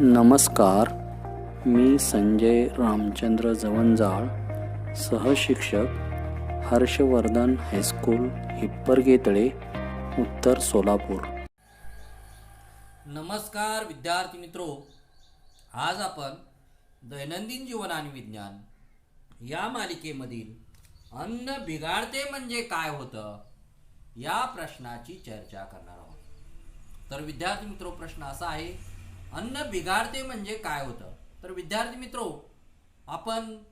नमस्कार. मी संजय रामचंद्र जवंजाळ सहशिक्षक हर्षवर्धन हायस्कूल हिप्परगेतळे उत्तर सोलापूर. नमस्कार विद्यार्थी मित्रो. आज आपण दैनंदिन जीवन आणि विज्ञान या मालिकेमधील अन्न बिघाडते म्हणजे काय होतं या प्रश्नाची चर्चा करणार आहोत. तर विद्यार्थी मित्रो प्रश्न असा आहे अन्न बिघाडते म्हणजे काय होतं? तर विद्यार्थी मित्रो आपण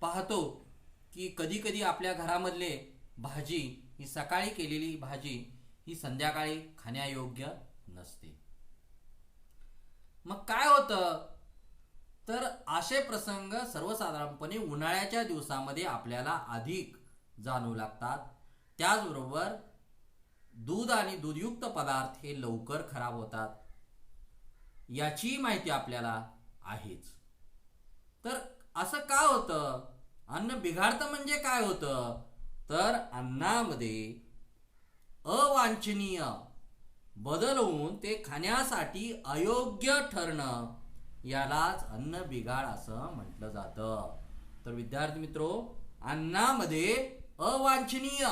पाहतो की कधी कधी आपल्या घरामधले भाजी ही सकाळी केलेली भाजी ही संध्याकाळी खाण्यायोग्य नसते. मग काय होतं? तर असे प्रसंग सर्वसाधारणपणे उन्हाळ्याच्या दिवसामध्ये आपल्याला अधिक जाणवू लागतात. त्याचबरोबर दूध आणि दूधयुक्त पदार्थ हे लवकर खराब होतात. याचीही माहिती आपल्याला आहेच. तर असं का होतं? अन्न बिघाडतं म्हणजे काय होतं? तर अन्नामध्ये अवांछनीय बदल होऊन ते खाण्यासाठी अयोग्य ठरणं यालाच अन्न बिघाड असं म्हटलं जातं. तर विद्यार्थी मित्रो अन्नामध्ये अवांछनीय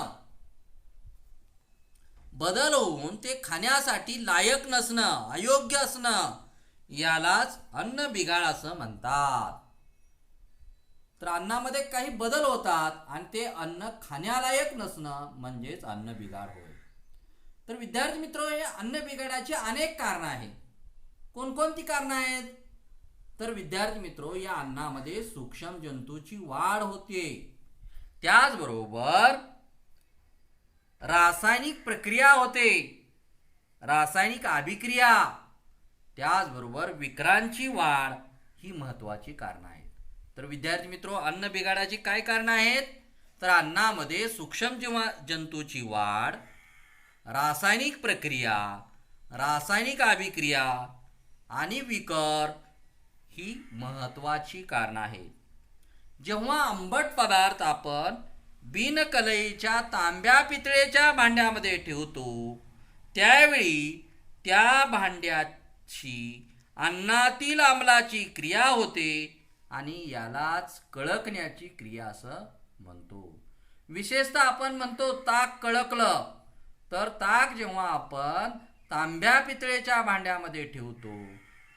बदल होऊन ते खाण्यासाठी लायक नसणं अयोग्य असणं यालाच अन्न बिघाड असं म्हणतात. तर अन्नामध्ये काही बदल होतात आणि ते अन्न खाण्यालायक नसणं म्हणजेच अन्न बिघाड होय. तर विद्यार्थी मित्र हे अन्न बिघाडाची अनेक कारणं आहेत. कोणकोणती कारणं आहेत? तर विद्यार्थी मित्र या अन्नामध्ये सूक्ष्म जंतूची वाढ होते. त्याचबरोबर रासायनिक प्रक्रिया होते. रासायनिक अभिक्रिया त्याचबरोबर विक्रांची वाढ ही महत्वाची कारणं आहेत. तर विद्यार्थी मित्रो अन्न बिघाडाची काय कारणं आहेत? तर अन्नामध्ये सूक्ष्म जीवा जंतूची वाढ रासायनिक प्रक्रिया रासायनिक अभिक्रिया आणि विकर ही महत्वाची कारणं आहेत. जेव्हा आंबट पदार्थ आपण बिनकलईच्या तांब्या पितळेच्या भांड्यामध्ये ठेवतो त्यावेळी त्या शी अन्नातील आम्लाची क्रिया होते आणि यालाच कळकण्याची क्रिया असं म्हणतो. विशेषतः आपण म्हणतो ताक कळकलं. तर ताक जेव्हा आपण तांब्या पितळेच्या भांड्यामध्ये ठेवतो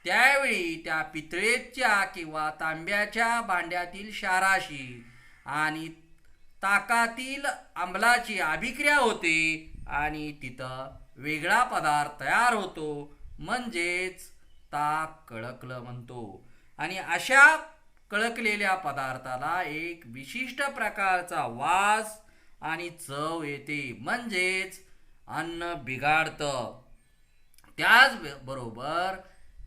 त्यावेळी त्या पितळेच्या किंवा तांब्याच्या भांड्यातील शाराशी आणि ताकातील आंबलाची अभिक्रिया होते आणि तिथं वेगळा पदार्थ तयार होतो. म्हणजेच ताक कळकलं म्हणतो. आणि अशा कळकलेल्या पदार्थाला एक विशिष्ट प्रकारचा वास आणि चव येते. म्हणजेच अन्न बिघाडतं. त्याचबरोबर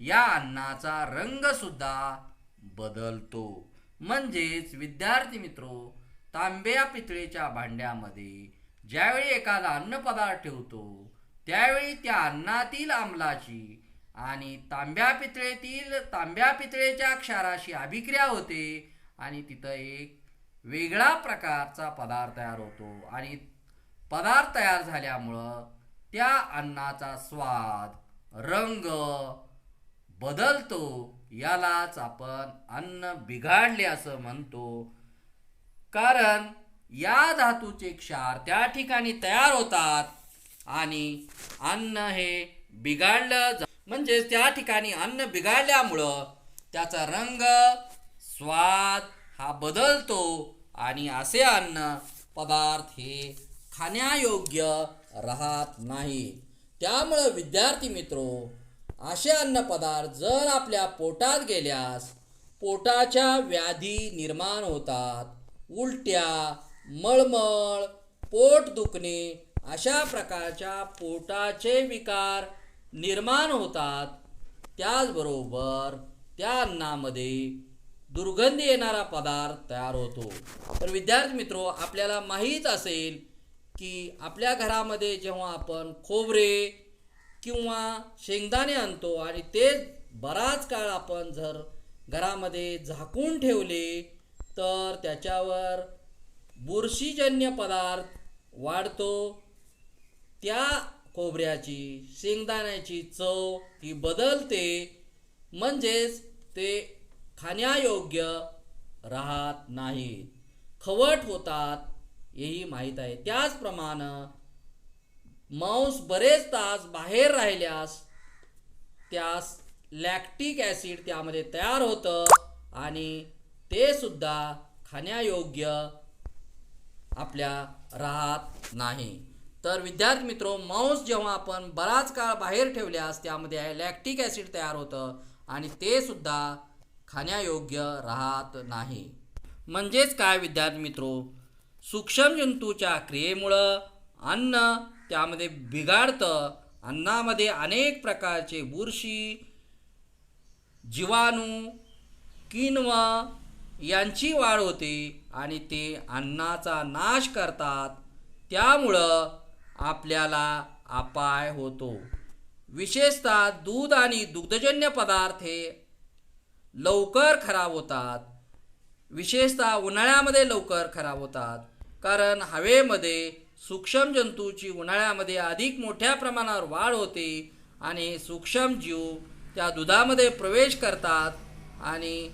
या अन्नाचा रंग सुद्धा बदलतो. म्हणजेच विद्यार्थी मित्रो तांब्या पितळेच्या भांड्यामध्ये ज्यावेळी एखादा अन्नपदार्थ ठेवतो त्यावेळी त्या अन्नातील आम्लाची आणि तांब्या पितळेतील तांब्या पितळेच्या क्षाराशी अभिक्रिया होते आणि तिथं एक वेगळा प्रकारचा पदार्थ तयार होतो. आणि पदार्थ तयार झाल्यामुळं त्या अन्नाचा स्वाद रंग बदलतो. यालाच आपण अन्न बिघाडले असं म्हणतो. कारण या धातूचे क्षार त्या ठिकाणी तयार होतात. आणि अन्न हे बिघाडलं जा म्हणजेच त्या ठिकाणी अन्न बिघाडल्यामुळं त्याचा रंग स्वाद हा बदलतो आणि असे अन्न पदार्थ हे खाण्यायोग्य राहत नाही. त्यामुळं विद्यार्थी मित्रो असे अन्नपदार्थ जर आपल्या पोटात गेल्यास पोटाच्या व्याधी निर्माण होतात. उलट्या मळमळ पोट दुखणे अशा प्रकारच्या पोटाचे विकार निर्माण होतात. त्याचबरोबर त्या अन्नामध्ये दुर्गंधी येणारा पदार्थ तयार होतो. तर विद्यार्थी मित्रो आपल्याला माहीत असेल की आपल्या घरामध्ये जेव्हा आपण खोबरे किंवा शेंगदाणे आणतो आणि ते बराच काळ आपण जर घरामध्ये झाकून ठेवले तर त्याच्यावर बुरशीजन्य पदार्थ वाढतो. त्या खोबऱ्याची शेंगदाण्याची चव ही बदलते म्हणजेच ते खाण्यायोग्य राहत नाहीत. खवट होतात हेही माहीत आहे. त्याचप्रमाणे मांस बरेच तास बाहेर राहिल्यास त्यास लॅक्टिक ॲसिड त्यामध्ये तयार होतं आणि ते सुद्धा खाण्यायोग्य आपल्या राहत नाही. तर विद्यार्थी मित्रो मांस जेव्हा आपण बराच काळ बाहेर ठेवल्यास त्यामध्ये लॅक्टिक ॲसिड तयार होतं आणि ते सुद्धा खाण्यायोग्य राहत नाही. म्हणजेच काय विद्यार्थी मित्रो? सूक्ष्म जंतूच्या क्रियेमुळं अन्न त्यामध्ये बिघाडतं. अन्नामध्ये अनेक प्रकारचे बुरशी जीवाणू किनवा यांची वाढ होते आणि ते अन्नाचा नाश करतात. त्यामुळं आपल्याला अपाय होतो. विशेषतः दूध आणि दुग्धजन्य पदार्थ हे लवकर खराब होतात. विशेषतः उन्हाळ्यामध्ये लवकर खराब होतात. कारण हवेमध्ये सूक्ष्म जंतूची उन्हाळ्यामध्ये अधिक मोठ्या प्रमाणावर वाढ होते आणि सूक्ष्म जीव त्या दुधामध्ये प्रवेश करतात आणि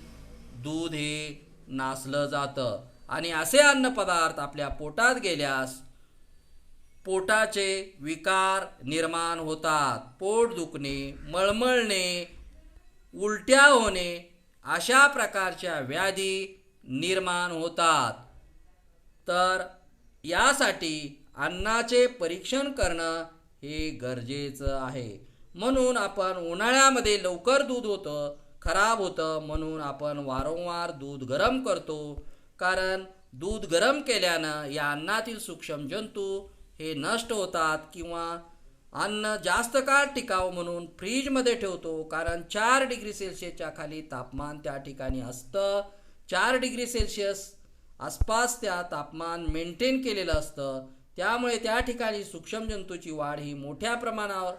दूध हे नासलं जातं. आणि असे अन्नपदार्थ आपल्या पोटात गेल्यास पोटाचे विकार निर्माण होतात. पोट दुखणे मळमळणे उलट्या होणे अशा प्रकारच्या व्याधी निर्माण होतात. तर यासाठी अन्नाचे परीक्षण करणं हे गरजेचं आहे. म्हणून आपण उन्हाळ्यामध्ये लवकर दूध होतं खराब होतं म्हणून आपण वारंवार दूध गरम करतो. कारण दूध गरम केल्यानं या अन्नातील सूक्ष्म जंतू हे नष्ट होतात किंवा अन्न जास्त काळ टिकावं म्हणून फ्रीजमध्ये ठेवतो कारण चार डिग्री सेल्सिअसच्या खाली तापमान त्या ठिकाणी असतं. चार डिग्री सेल्सिअस आसपास त्या तापमान मेंटेन केलेलं असतं. त्यामुळे त्या ठिकाणी सूक्ष्मजंतूची वाढ ही मोठ्या प्रमाणावर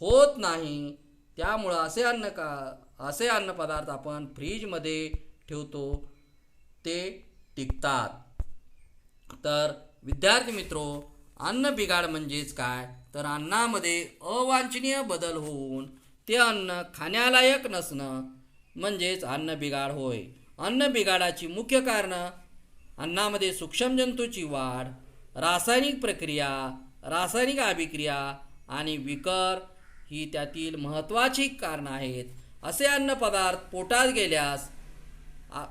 होत नाही. त्यामुळं असे अन्न का असे अन्नपदार्थ आपण फ्रीजमध्ये ठेवतो ते टिकतात. तर विद्यार्थी मित्रो अन्न बिघाड म्हणजेच काय? तर अन्नामध्ये अवांछनीय बदल होऊन ते अन्न खाण्यालायक नसणं म्हणजेच अन्न बिघाड होय. अन्न बिघाडाची मुख्य कारणं अन्नामध्ये सूक्ष्मजंतूची वाढ रासायनिक प्रक्रिया रासायनिक अभिक्रिया आणि विकर ही त्यातील महत्त्वाची कारणं आहेत. असे अन्नपदार्थ पोटात गेल्यास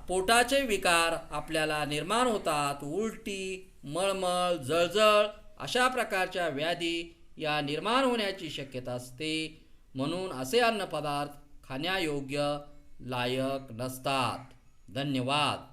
पोटाचे विकार आपल्याला निर्माण होतात. उलटी मळमळ जळजळ अशा प्रकारच्या व्याधी या निर्माण होण्याची शक्यता असते. म्हणून असे अन्नपदार्थ खाण्यायोग्य लायक नसतात. धन्यवाद.